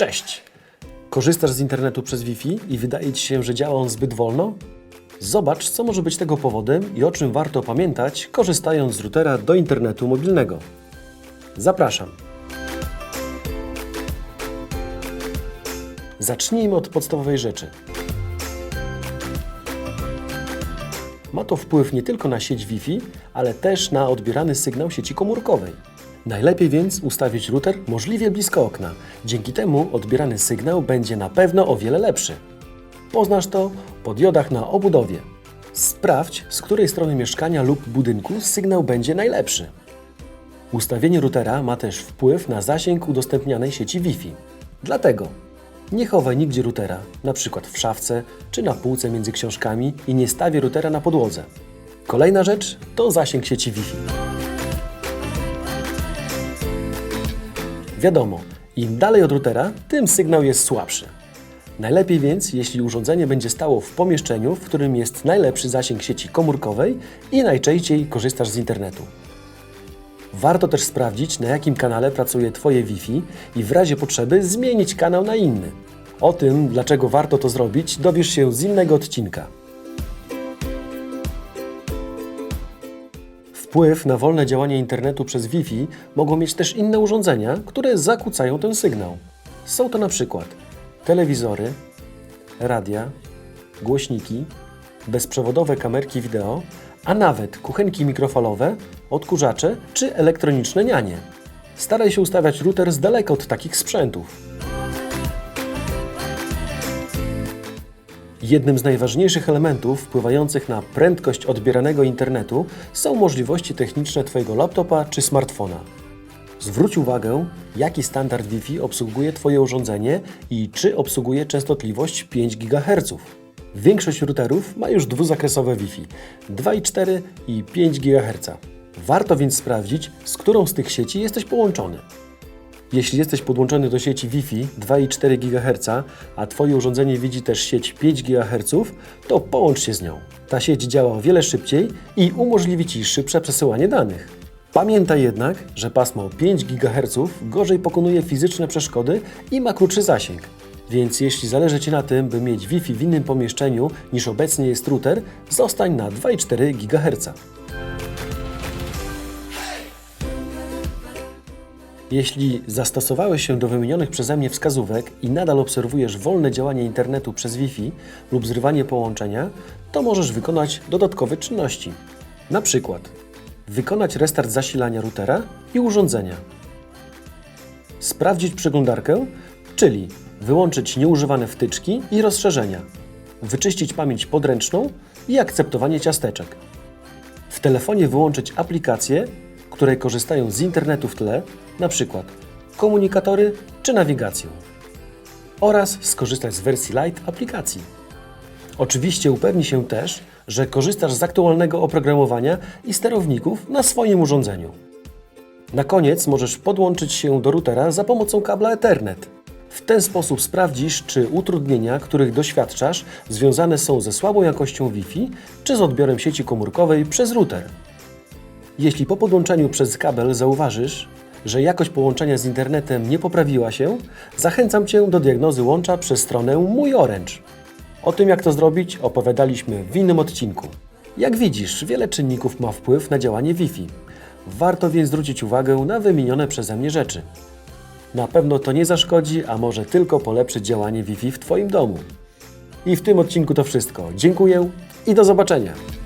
Cześć! Korzystasz z internetu przez Wi-Fi i wydaje Ci się, że działa on zbyt wolno? Zobacz, co może być tego powodem i o czym warto pamiętać, korzystając z routera do internetu mobilnego. Zapraszam. Zacznijmy od podstawowej rzeczy. Ma to wpływ nie tylko na sieć Wi-Fi, ale też na odbierany sygnał sieci komórkowej. Najlepiej więc ustawić router możliwie blisko okna. Dzięki temu odbierany sygnał będzie na pewno o wiele lepszy. Poznasz to po diodach na obudowie. Sprawdź, z której strony mieszkania lub budynku sygnał będzie najlepszy. Ustawienie routera ma też wpływ na zasięg udostępnianej sieci Wi-Fi. Dlatego nie chowaj nigdzie routera, przykład w szafce czy na półce między książkami i nie stawię routera na podłodze. Kolejna rzecz to zasięg sieci Wi-Fi. Wiadomo, im dalej od routera, tym sygnał jest słabszy. Najlepiej więc, jeśli urządzenie będzie stało w pomieszczeniu, w którym jest najlepszy zasięg sieci komórkowej i najczęściej korzystasz z internetu. Warto też sprawdzić, na jakim kanale pracuje Twoje Wi-Fi i w razie potrzeby zmienić kanał na inny. O tym, dlaczego warto to zrobić, dowiesz się z innego odcinka. Wpływ na wolne działanie internetu przez Wi-Fi mogą mieć też inne urządzenia, które zakłócają ten sygnał. Są to na przykład telewizory, radia, głośniki, bezprzewodowe kamerki wideo, a nawet kuchenki mikrofalowe, odkurzacze czy elektroniczne nianie. Staraj się ustawiać router z daleka od takich sprzętów. Jednym z najważniejszych elementów wpływających na prędkość odbieranego internetu są możliwości techniczne Twojego laptopa czy smartfona. Zwróć uwagę, jaki standard Wi-Fi obsługuje Twoje urządzenie i czy obsługuje częstotliwość 5 GHz. Większość routerów ma już dwuzakresowe Wi-Fi 2,4 i 5 GHz. Warto więc sprawdzić, z którą z tych sieci jesteś połączony. Jeśli jesteś podłączony do sieci Wi-Fi 2,4 GHz, a Twoje urządzenie widzi też sieć 5 GHz, to połącz się z nią. Ta sieć działa o wiele szybciej i umożliwi Ci szybsze przesyłanie danych. Pamiętaj jednak, że pasmo 5 GHz gorzej pokonuje fizyczne przeszkody i ma krótszy zasięg. Więc jeśli zależy Ci na tym, by mieć Wi-Fi w innym pomieszczeniu niż obecnie jest router, zostań na 2,4 GHz. Jeśli zastosowałeś się do wymienionych przeze mnie wskazówek i nadal obserwujesz wolne działanie internetu przez Wi-Fi lub zrywanie połączenia, to możesz wykonać dodatkowe czynności. Na przykład wykonać restart zasilania routera i urządzenia. Sprawdzić przeglądarkę, czyli wyłączyć nieużywane wtyczki i rozszerzenia. Wyczyścić pamięć podręczną i akceptowanie ciasteczek. W telefonie wyłączyć aplikacje, które korzystają z internetu w tle, np. komunikatory czy nawigację. Oraz skorzystać z wersji Lite aplikacji. Oczywiście upewnij się też, że korzystasz z aktualnego oprogramowania i sterowników na swoim urządzeniu. Na koniec możesz podłączyć się do routera za pomocą kabla Ethernet. W ten sposób sprawdzisz, czy utrudnienia, których doświadczasz, związane są ze słabą jakością Wi-Fi czy z odbiorem sieci komórkowej przez router. Jeśli po podłączeniu przez kabel zauważysz, że jakość połączenia z internetem nie poprawiła się, zachęcam Cię do diagnozy łącza przez stronę Mój Orange. O tym, jak to zrobić, opowiadaliśmy w innym odcinku. Jak widzisz, wiele czynników ma wpływ na działanie Wi-Fi. Warto więc zwrócić uwagę na wymienione przeze mnie rzeczy. Na pewno to nie zaszkodzi, a może tylko polepszyć działanie Wi-Fi w Twoim domu. I w tym odcinku to wszystko. Dziękuję i do zobaczenia.